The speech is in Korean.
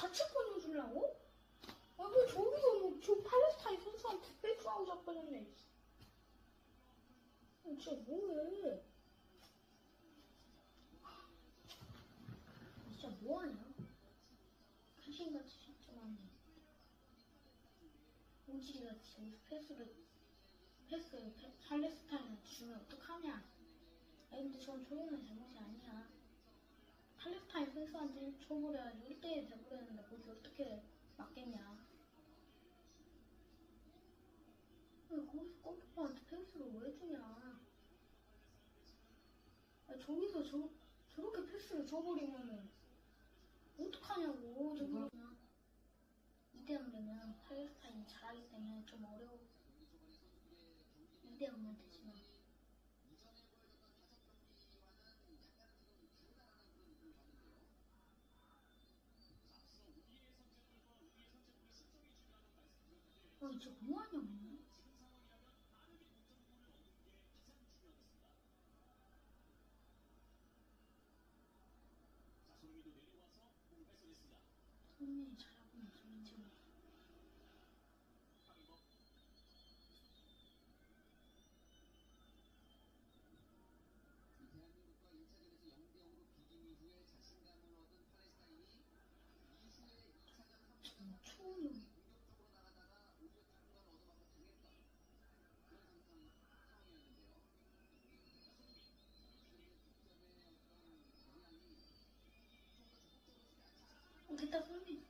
자책권을 주려고? 아, 왜 저기서 뭐, 저 팔레스타인 선수한테 패스하고 자빠졌네. 아, 진짜 뭐해. 진짜 뭐하냐? 귀신같이 진짜 많네. 오지리같이 여기서 패스를, 패스, 패, 팔레스타인한테 주면 어떡하냐? 아니, 근데 전 조용한 잘못이 아니야. 팔레스타인 선수한테 쳐버려가지고 1대1 돼버렸는데 거기 어떻게 맞겠냐. 왜 거기서 골키퍼한테 패스를 왜 주냐. 아 저기서 저, 저렇게 패스를 줘버리면은 어떡하냐고. 저기 그냥 2대0 되면 팔레스타인이 잘하기 때문에 좀 어려워. 2대0면 되지만. 아, 진짜 뭐하냐고. 손민이 잘하고 있어, 민철이. 좀 초운이 어, 됐다, 손민.